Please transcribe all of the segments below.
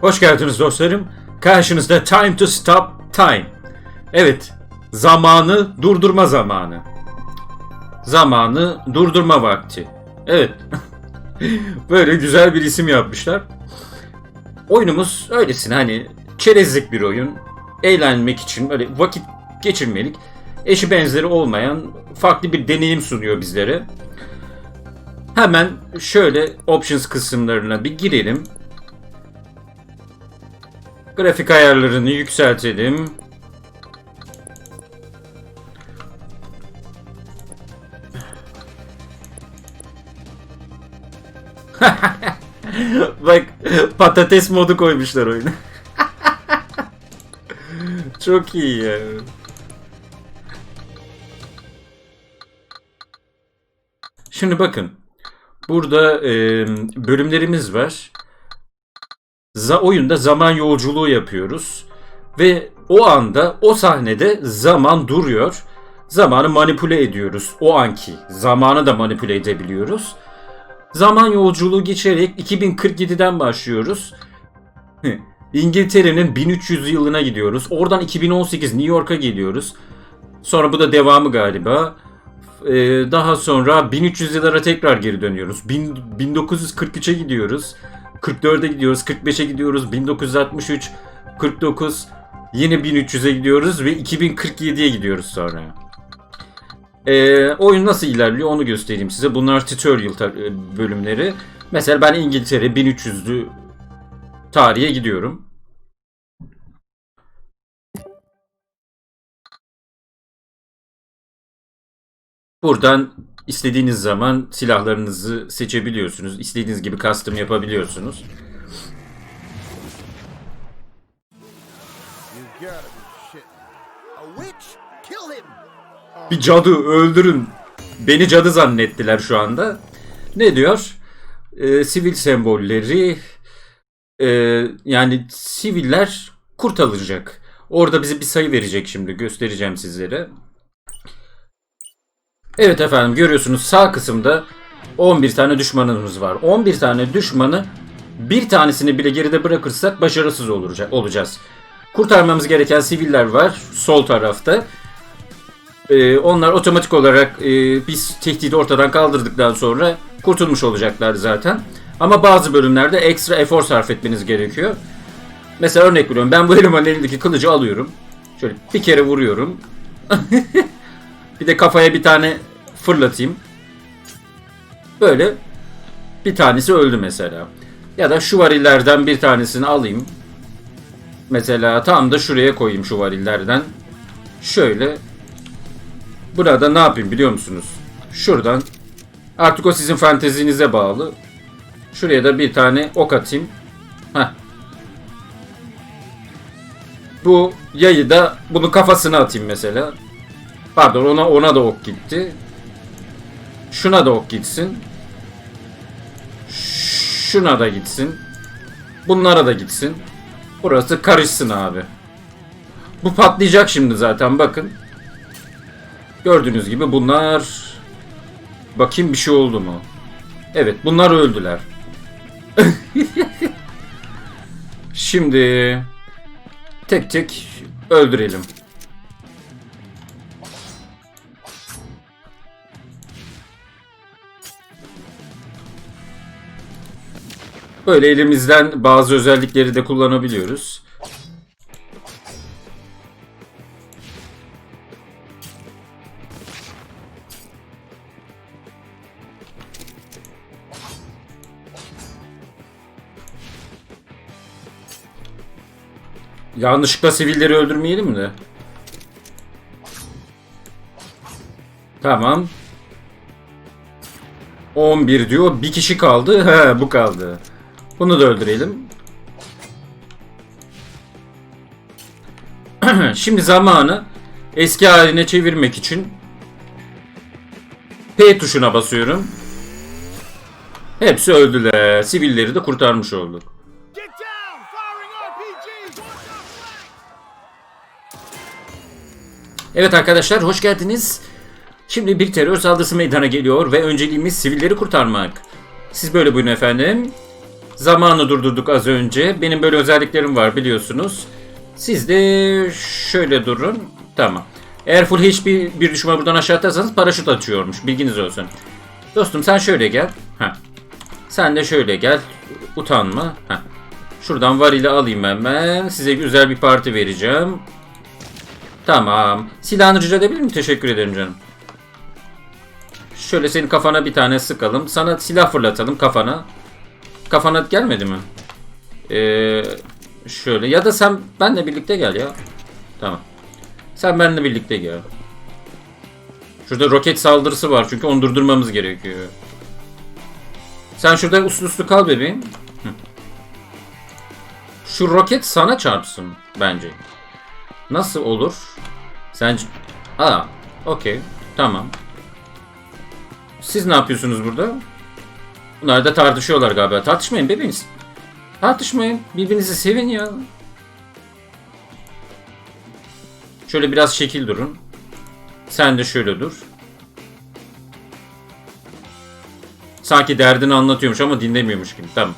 Hoş geldiniz dostlarım. Karşınızda Time to Stop Time. Evet, zamanı durdurma zamanı. Zamanı durdurma vakti. Evet. Böyle güzel bir isim yapmışlar. Oyunumuz öylesine hani çerezlik bir oyun. Eğlenmek için böyle vakit geçirmelik. Eşi benzeri olmayan farklı bir deneyim sunuyor bizlere. Hemen şöyle options kısımlarına bir girelim. Grafik ayarlarını yükseltelim. Bak patates modu koymuşlar oyuna. Çok iyi ya. Şimdi bakın. Burada e, bölümlerimiz var. Za oyunda zaman yolculuğu yapıyoruz. Ve o anda, o sahnede zaman duruyor. Zamanı manipüle ediyoruz. O anki zamanı da manipüle edebiliyoruz. Zaman yolculuğu geçerek 2047'den başlıyoruz. İngiltere'nin 1300 yılına gidiyoruz. Oradan 2018 New York'a geliyoruz. Sonra bu da devamı galiba. Ee, daha sonra 1300'lere tekrar geri dönüyoruz. Bin- 1943'e gidiyoruz. 44'e gidiyoruz. 45'e gidiyoruz. 1963, 49, yine 1300'e gidiyoruz ve 2047'ye gidiyoruz sonra. Ee, oyun nasıl ilerliyor onu göstereyim size. Bunlar tutorial e, bölümleri. Mesela ben İngiltere 1300'lü tarihe gidiyorum. Buradan istediğiniz zaman silahlarınızı seçebiliyorsunuz. İstediğiniz gibi custom yapabiliyorsunuz. Bir cadı öldürün. Beni cadı zannettiler şu anda. Ne diyor? Ee, sivil sembolleri e, yani siviller kurtarılacak. Orada bize bir sayı verecek şimdi. Göstereceğim sizlere. Evet efendim görüyorsunuz sağ kısımda 11 tane düşmanımız var. 11 tane düşmanı bir tanesini bile geride bırakırsak başarısız olacağız. Kurtarmamız gereken siviller var sol tarafta. Ee, onlar otomatik olarak e, biz tehdidi ortadan kaldırdıktan sonra kurtulmuş olacaklar zaten. Ama bazı bölümlerde ekstra efor sarf etmeniz gerekiyor. Mesela örnek veriyorum ben bu elemanın elindeki kılıcı alıyorum. Şöyle bir kere vuruyorum. bir de kafaya bir tane fırlatayım. Böyle bir tanesi öldü mesela. Ya da şu varillerden bir tanesini alayım. Mesela tam da şuraya koyayım şu varillerden. Şöyle Burada ne yapayım biliyor musunuz? Şuradan artık o sizin fantezinize bağlı. Şuraya da bir tane ok atayım. Heh. Bu yayı da bunu kafasına atayım mesela. Pardon ona ona da ok gitti. Şuna da ok gitsin. Şuna da gitsin. Bunlara da gitsin. Burası karışsın abi. Bu patlayacak şimdi zaten bakın. Gördüğünüz gibi bunlar... Bakayım bir şey oldu mu? Evet bunlar öldüler. Şimdi tek tek öldürelim. Böyle elimizden bazı özellikleri de kullanabiliyoruz. Yanlışlıkla sivilleri öldürmeyelim de. Tamam. 11 diyor. Bir kişi kaldı. He bu kaldı. Bunu da öldürelim. Şimdi zamanı eski haline çevirmek için P tuşuna basıyorum. Hepsi öldüler. Sivilleri de kurtarmış olduk. Evet arkadaşlar hoş geldiniz. Şimdi bir terör saldırısı meydana geliyor ve önceliğimiz sivilleri kurtarmak. Siz böyle buyurun efendim. Zamanı durdurduk az önce. Benim böyle özelliklerim var biliyorsunuz. Siz de şöyle durun. Tamam. Eğer full HP bir düşmanı buradan aşağı atarsanız paraşüt açıyormuş. Bilginiz olsun. Dostum sen şöyle gel. Heh. Sen de şöyle gel. Utanma. Heh. Şuradan var ile alayım hemen. Size güzel bir parti vereceğim. Tamam. Silahını rica edebilir miyim? Teşekkür ederim canım. Şöyle senin kafana bir tane sıkalım. Sana silah fırlatalım kafana. Kafana gelmedi mi? Ee, şöyle. Ya da sen benle birlikte gel ya. Tamam. Sen benimle birlikte gel. Şurada roket saldırısı var çünkü onu durdurmamız gerekiyor. Sen şurada uslu uslu kal bebeğim. Şu roket sana çarpsın bence. Nasıl olur? Sence... Aa, okey. Tamam. Siz ne yapıyorsunuz burada? Bunlar da tartışıyorlar galiba. Tartışmayın bebeğiniz. Tartışmayın. Birbirinizi sevin ya. Şöyle biraz şekil durun. Sen de şöyle dur. Sanki derdini anlatıyormuş ama dinlemiyormuş gibi. Tamam.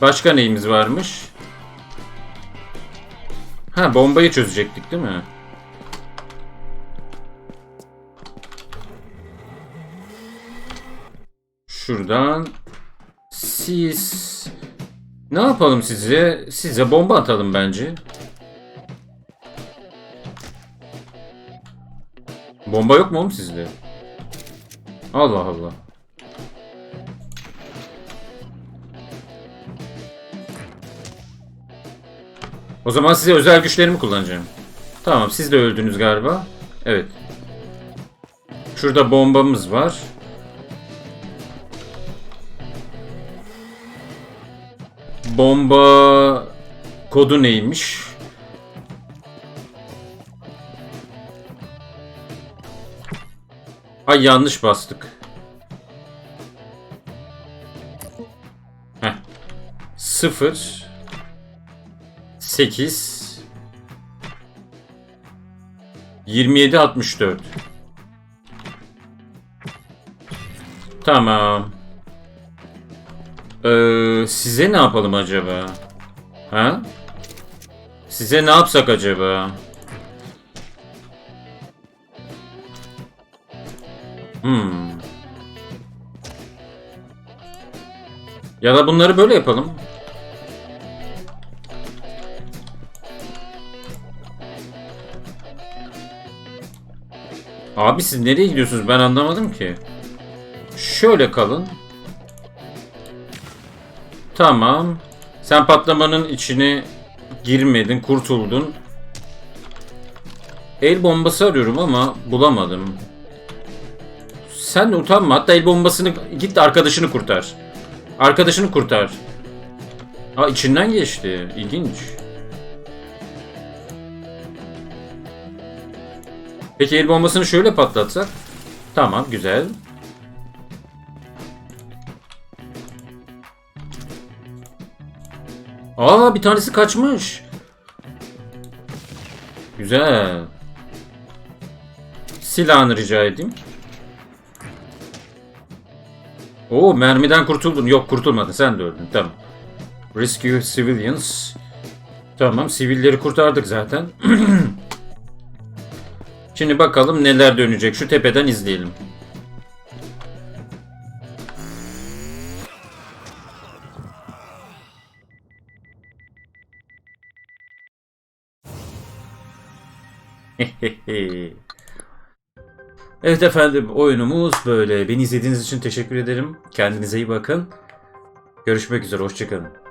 Başka neyimiz varmış? Ha bombayı çözecektik değil mi? Şuradan siz ne yapalım size? Size bomba atalım bence. Bomba yok mu oğlum sizde? Allah Allah. O zaman size özel güçlerimi kullanacağım. Tamam siz de öldünüz galiba. Evet. Şurada bombamız var. Bomba kodu neymiş? Ay yanlış bastık. Heh. 0 8 27 64 Tamam. Ee, size ne yapalım acaba? Ha? Size ne yapsak acaba? Hmm. Ya da bunları böyle yapalım. Abi siz nereye gidiyorsunuz? Ben anlamadım ki. Şöyle kalın. Tamam. Sen patlamanın içine girmedin, kurtuldun. El bombası arıyorum ama bulamadım. Sen utanma. Hatta el bombasını git de arkadaşını kurtar. Arkadaşını kurtar. Aa içinden geçti. İlginç. Peki el bombasını şöyle patlatsak? Tamam güzel. Aa bir tanesi kaçmış. Güzel. Silahını rica edeyim. Oo mermiden kurtuldun. Yok kurtulmadın. Sen de öldün. Tamam. Rescue civilians. Tamam sivilleri kurtardık zaten. Şimdi bakalım neler dönecek. Şu tepeden izleyelim. evet efendim oyunumuz böyle. Beni izlediğiniz için teşekkür ederim. Kendinize iyi bakın. Görüşmek üzere. Hoşçakalın.